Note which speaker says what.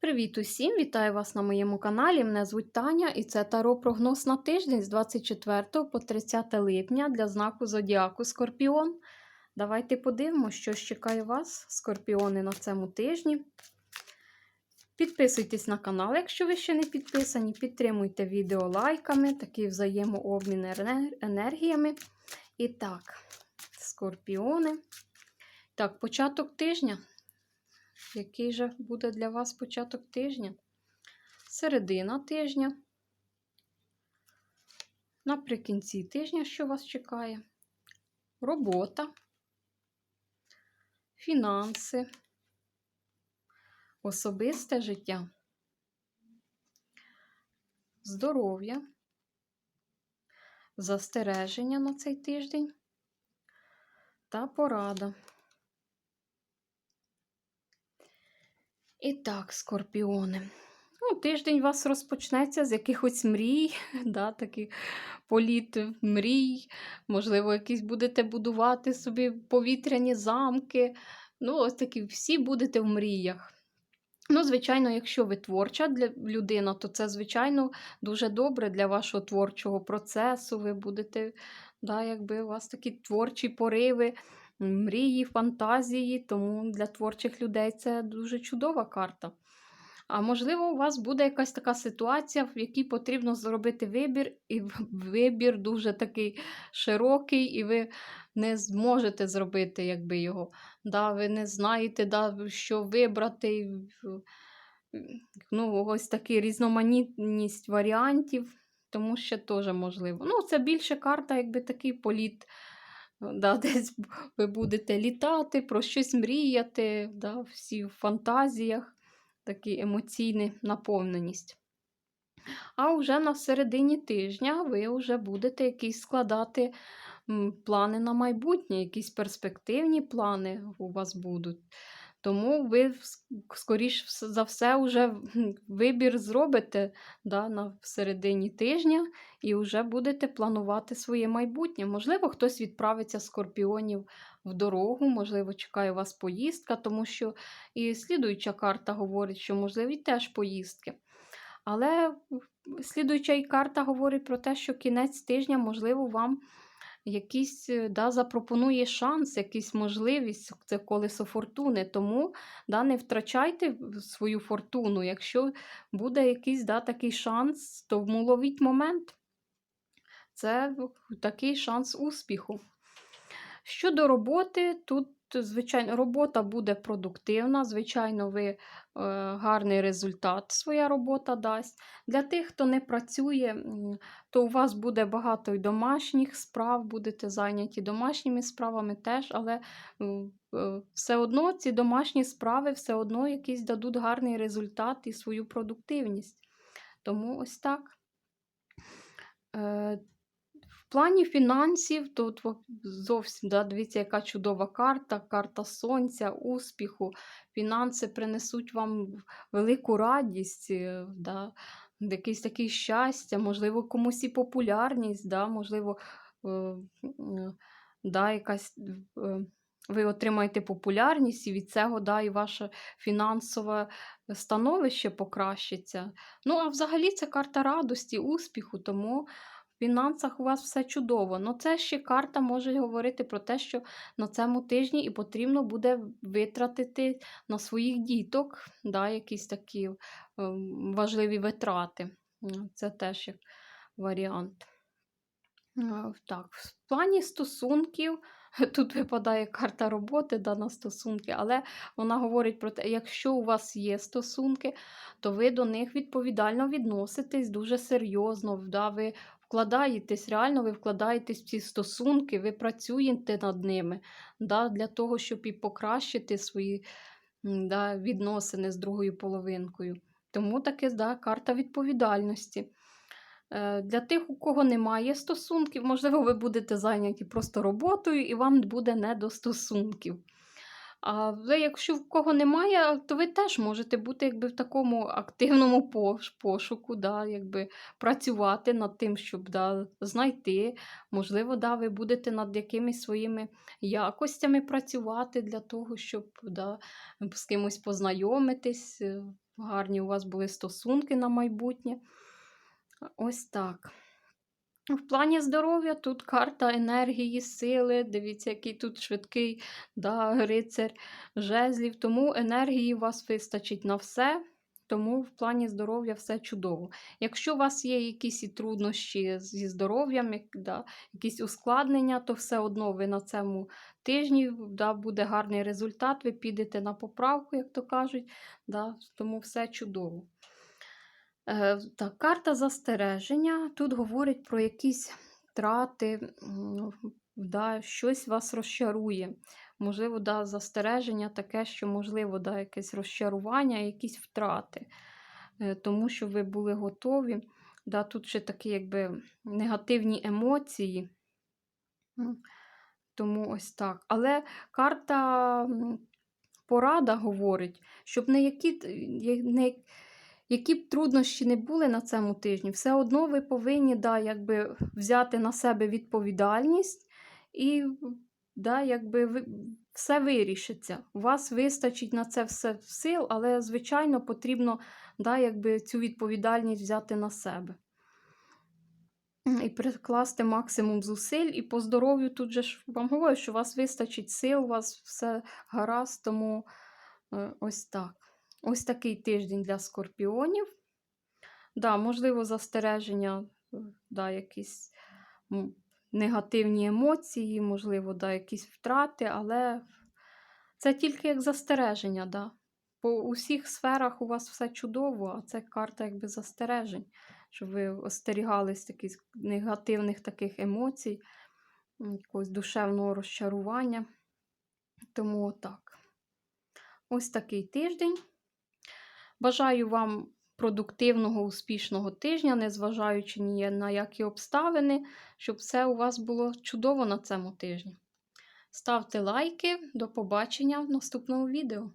Speaker 1: Привіт усім! Вітаю вас на моєму каналі. Мене звуть Таня і це Таро прогноз на тиждень з 24 по 30 липня для знаку Зодіаку Скорпіон. Давайте подивимося, що чекає вас, скорпіони, на цьому тижні. Підписуйтесь на канал, якщо ви ще не підписані. Підтримуйте відео лайками, такий взаємообмін енергіями. І так, скорпіони. Так, початок тижня. Який же буде для вас початок тижня? Середина тижня. Наприкінці тижня, що вас чекає? Робота, фінанси, особисте життя, здоров'я, застереження на цей тиждень та порада. І так, скорпіони. Ну, Тиждень у вас розпочнеться з якихось мрій, да, такий політ мрій. Можливо, якісь будете будувати собі повітряні замки. Ну, ось такі всі будете в мріях. Ну, звичайно, якщо ви творча для людина, то це, звичайно, дуже добре для вашого творчого процесу. Ви будете, да, якби у вас такі творчі пориви мрії, фантазії, тому для творчих людей це дуже чудова карта. А можливо, у вас буде якась така ситуація, в якій потрібно зробити вибір, і вибір дуже такий широкий, і ви не зможете зробити якби його. Да, Ви не знаєте, да, що вибрати. Ну, Ось така різноманітність варіантів, тому що теж можливо. Ну, Це більше карта, якби такий політ. Да, Десь ви будете літати, про щось мріяти, да, всі в фантазіях, такі емоційна наповненість. А вже на середині тижня ви вже будете якісь складати плани на майбутнє, якісь перспективні плани у вас будуть. Тому ви, скоріш за все, вже вибір зробите да, на середині тижня і вже будете планувати своє майбутнє. Можливо, хтось відправиться скорпіонів в дорогу, можливо, чекає вас поїздка, тому що і слідуюча карта говорить, що можливі теж поїздки. Але слідуюча і карта говорить про те, що кінець тижня, можливо, вам якийсь е, да, запропонує шанс, якусь можливість, це колесо фортуни. Тому да, не втрачайте свою фортуну. Якщо буде якийсь да, такий шанс, то ловіть момент. Це такий шанс успіху. Щодо роботи, тут звичайно, робота буде продуктивна, звичайно, ви е, гарний результат своя робота дасть. Для тих, хто не працює, то у вас буде багато й домашніх справ, будете зайняті домашніми справами теж, але е, все одно ці домашні справи все одно якийсь дадуть гарний результат і свою продуктивність. Тому ось так. Е, плані фінансів, тут зовсім да, дивіться, яка чудова карта, карта сонця, успіху. Фінанси принесуть вам велику радість, е, да, якесь таке щастя, можливо, комусь і популярність, да, можливо, е, да, якась. Е, ви отримаєте популярність, і від цього да, і ваше фінансове становище покращиться. Ну, а взагалі це карта радості, успіху, тому фінансах у вас все чудово. Ну, це ще карта може говорити про те, що на цьому тижні і потрібно буде витратити на своїх діток да, якісь такі е, важливі витрати. Це теж як варіант. Е, так, В плані стосунків. Тут випадає карта роботи да, на стосунки, але вона говорить про те, якщо у вас є стосунки, то ви до них відповідально відноситесь дуже серйозно. Да, Ви вкладаєтесь, реально ви вкладаєтесь в ці стосунки, ви працюєте над ними да, для того, щоб і покращити свої да, відносини з другою половинкою. Тому таке да, карта відповідальності. Е, для тих, у кого немає стосунків, можливо, ви будете зайняті просто роботою, і вам буде не до стосунків. А ви, якщо в кого немає, то ви теж можете бути якби, в такому активному пошуку, да, якби, працювати над тим, щоб да, знайти. Можливо, да, ви будете над якимись своїми якостями працювати для того, щоб да, з кимось познайомитись, е, гарні у вас були стосунки на майбутнє. Ось так. В плані здоров'я тут карта енергії, сили. Дивіться, який тут швидкий да, рицар жезлів. Тому енергії у вас вистачить на все. Тому в плані здоров'я все чудово. Якщо у вас є якісь труднощі зі здоров'ям, да, якісь ускладнення, то все одно ви на цьому тижні да, буде гарний результат. Ви підете на поправку, як то кажуть. Да, тому все чудово. Е, так, карта застереження. Тут говорить про якісь втрати, да, щось вас розчарує. Можливо, да, застереження таке, що, можливо, да, якесь розчарування, якісь втрати. Е, Тому що ви були готові. Да, тут ще такі якби негативні емоції. Тому ось так. Але карта порада говорить, щоб не які, не, які б труднощі не були на цьому тижні, все одно ви повинні да, якби, взяти на себе відповідальність і да, якби, ви, все вирішиться. У вас вистачить на це все сил, але, звичайно, потрібно да, якби, цю відповідальність взяти на себе. І прикласти максимум зусиль, і по здоров'ю тут же ж вам говорю, що у вас вистачить сил, у вас все гаразд, тому е, ось так. Ось такий тиждень для скорпіонів. Да, можливо, застереження, е, да, якісь негативні емоції, можливо, да, якісь втрати, але це тільки як застереження. Да. По усіх сферах у вас все чудово, а це карта якби застережень, щоб ви остерігались таких негативних таких емоцій, якогось душевного розчарування. Тому отак. Ось такий тиждень. Бажаю вам продуктивного, успішного тижня, незважаючи ні на які обставини, щоб все у вас було чудово на цьому тижні. Ставте лайки, до побачення в наступному відео.